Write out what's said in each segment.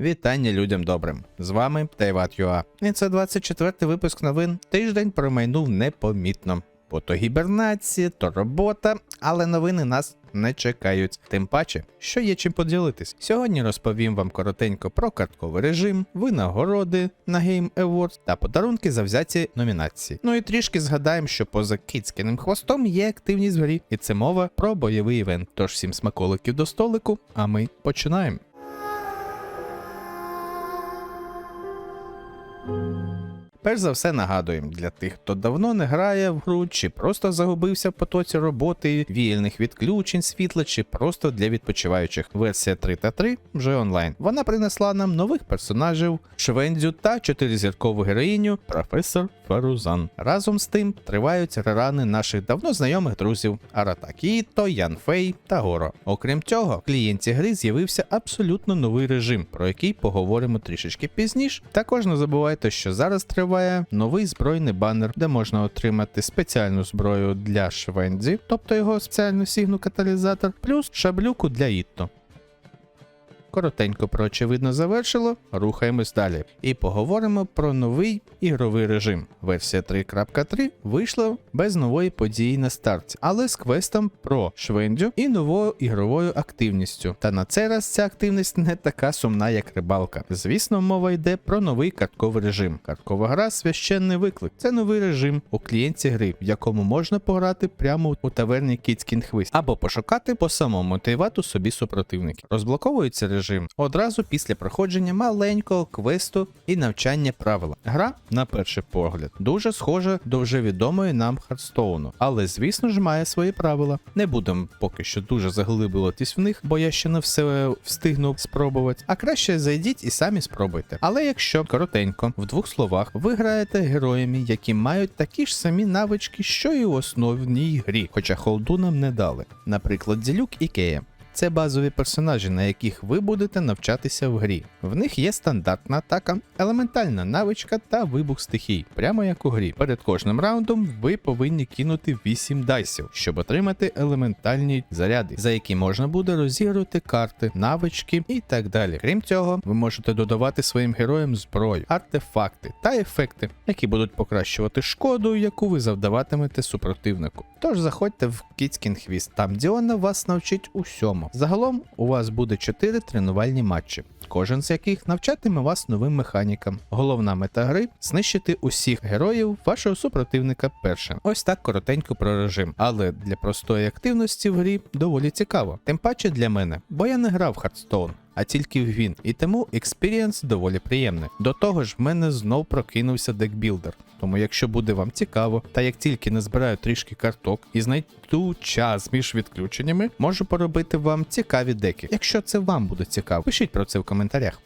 Вітання людям добрим. З вами Тайват.ua. І це 24-й випуск новин. Тиждень промайнув непомітно. Бо то гібернація, то робота, але новини нас не чекають. Тим паче, що є чим поділитись. Сьогодні розповім вам коротенько про картковий режим, винагороди на Game Awards та подарунки за взяті номінації. Ну і трішки згадаємо, що поза кицькіним хвостом є активність в грі, і це мова про бойовий івент. Тож всім смаколиків до столику, а ми починаємо. Thank you. Перш за все нагадуємо для тих, хто давно не грає в гру, чи просто загубився в потоці роботи, вільних відключень світла, чи просто для відпочиваючих. Версія 3 та 3 вже онлайн. Вона принесла нам нових персонажів, Швендзю та чотиризіркову героїню професор Фарузан. Разом з тим тривають рерани наших давно знайомих друзів Аратакіто, Ян Фей та Горо. Окрім цього, в клієнті гри з'явився абсолютно новий режим, про який поговоримо трішечки пізніше. Також не забувайте, що зараз триває новий збройний банер, де можна отримати спеціальну зброю для Швендзі, тобто його спеціальну сігну каталізатор, плюс шаблюку для Ітто. Коротенько про очевидно завершило, рухаємось далі. І поговоримо про новий ігровий режим. Версія 3.3 вийшла без нової події на старті, але з квестом про Швендю і новою ігровою активністю. Та на цей раз ця активність не така сумна, як рибалка. Звісно, мова йде про новий картковий режим. Карткова гра священний виклик. Це новий режим у клієнті гри, в якому можна пограти прямо у таверні Кіцькін Хвист, або пошукати по самому мотивату собі супротивників. Розблоковується режим одразу після проходження маленького квесту і навчання правила. Гра, на перший погляд, дуже схожа до вже відомої нам Хардстоуну, але звісно ж має свої правила. Не будемо поки що дуже заглиблюватись в них, бо я ще не все встигну спробувати. А краще зайдіть і самі спробуйте. Але якщо коротенько, в двох словах, ви граєте героями, які мають такі ж самі навички, що і у основній грі, хоча холду нам не дали. Наприклад, Дзілюк і Кея. Це базові персонажі, на яких ви будете навчатися в грі. В них є стандартна атака, елементальна навичка та вибух стихій, прямо як у грі. Перед кожним раундом ви повинні кинути 8 дайсів, щоб отримати елементальні заряди, за які можна буде розігрувати карти, навички і так далі. Крім цього, ви можете додавати своїм героям зброю, артефакти та ефекти, які будуть покращувати шкоду, яку ви завдаватимете супротивнику. Тож заходьте в Кіцькін хвіст, там Діона вас навчить усьому. Загалом у вас буде 4 тренувальні матчі, кожен з яких навчатиме вас новим механікам. Головна мета гри знищити усіх героїв вашого супротивника першим. Ось так коротенько про режим, але для простої активності в грі доволі цікаво. Тим паче для мене, бо я не грав в Hearthstone. А тільки він, і тому експірієнс доволі приємний. До того ж, в мене знов прокинувся декбілдер. Тому, якщо буде вам цікаво, та як тільки не збираю трішки карток і знайду час між відключеннями, можу поробити вам цікаві деки. Якщо це вам буде цікаво, пишіть про це в коментарях.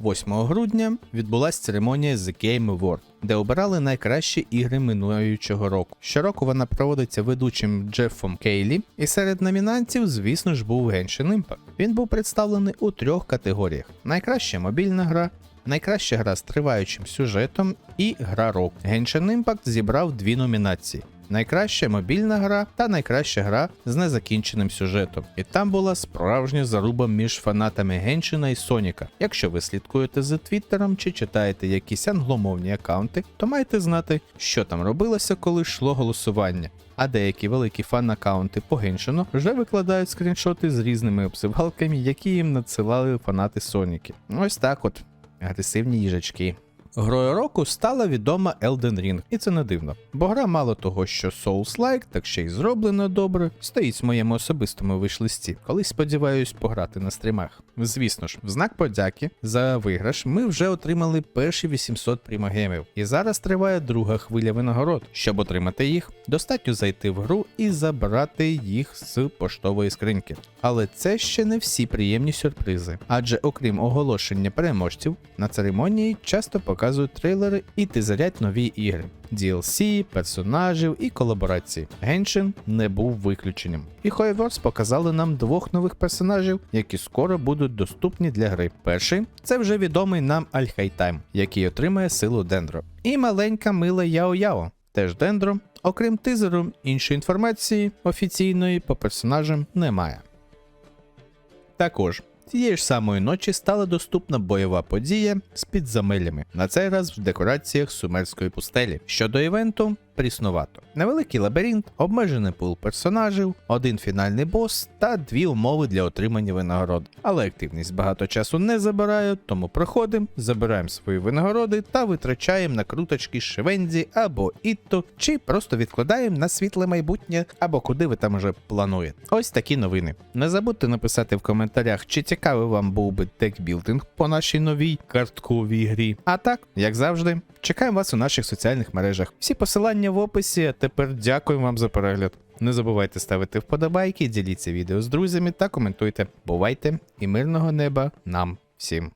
8 грудня відбулася церемонія The Game Award, де обирали найкращі ігри минулого року. Щороку вона проводиться ведучим Джеффом Кейлі, і серед номінантів, звісно ж, був Genshin Impact. Він був представлений у трьох категоріях: найкраща мобільна гра. Найкраща гра з триваючим сюжетом і гра року. Genshin Impact зібрав дві номінації: найкраща мобільна гра та найкраща гра з незакінченим сюжетом. І там була справжня заруба між фанатами Геншина і Соніка. Якщо ви слідкуєте за Твіттером чи читаєте якісь англомовні аккаунти, то маєте знати, що там робилося, коли йшло голосування. А деякі великі фан-аккаунти по Геншину вже викладають скріншоти з різними обзивалками, які їм надсилали фанати Соніки. Ось так от. Агресивні їжачки. Грою року стала відома Elden Ring, і це не дивно, бо гра мало того, що Souls-like, так ще й зроблено добре, стоїть в моєму особистому вишлисті. Колись сподіваюсь пограти на стрімах. Звісно ж, в знак подяки за виграш ми вже отримали перші 800 примагемів, і зараз триває друга хвиля винагород. Щоб отримати їх, достатньо зайти в гру і забрати їх з поштової скриньки. Але це ще не всі приємні сюрпризи, адже окрім оголошення переможців, на церемонії часто показують трейлери і тизерять нові ігри. DLC, персонажів і колаборації. Геншин не був виключенням. І Hoyverse показали нам двох нових персонажів, які скоро будуть доступні для гри. Перший це вже відомий нам Альхайтайм, який отримає силу Дендро. І маленька мила Яо-Яо, теж Дендро. Окрім тизеру, іншої інформації офіційної по персонажам немає. Також Тієї ж самої ночі стала доступна бойова подія з підзамилями, на цей раз в декораціях сумерської пустелі. Щодо івенту, пріснувато. Невеликий лабіринт, обмежений пул персонажів, один фінальний бос та дві умови для отримання винагород. Але активність багато часу не забирає, тому проходимо, забираємо свої винагороди та витрачаємо на круточки Швензі або Ітту, чи просто відкладаємо на світле майбутнє, або куди ви там вже плануєте. Ось такі новини. Не забудьте написати в коментарях, чи цікавий вам був би декбілдинг по нашій новій картковій грі. А так, як завжди, чекаємо вас у наших соціальних мережах. Всі посилання в описі. Тепер дякую вам за перегляд. Не забувайте ставити вподобайки, діліться відео з друзями та коментуйте. Бувайте і мирного неба нам всім.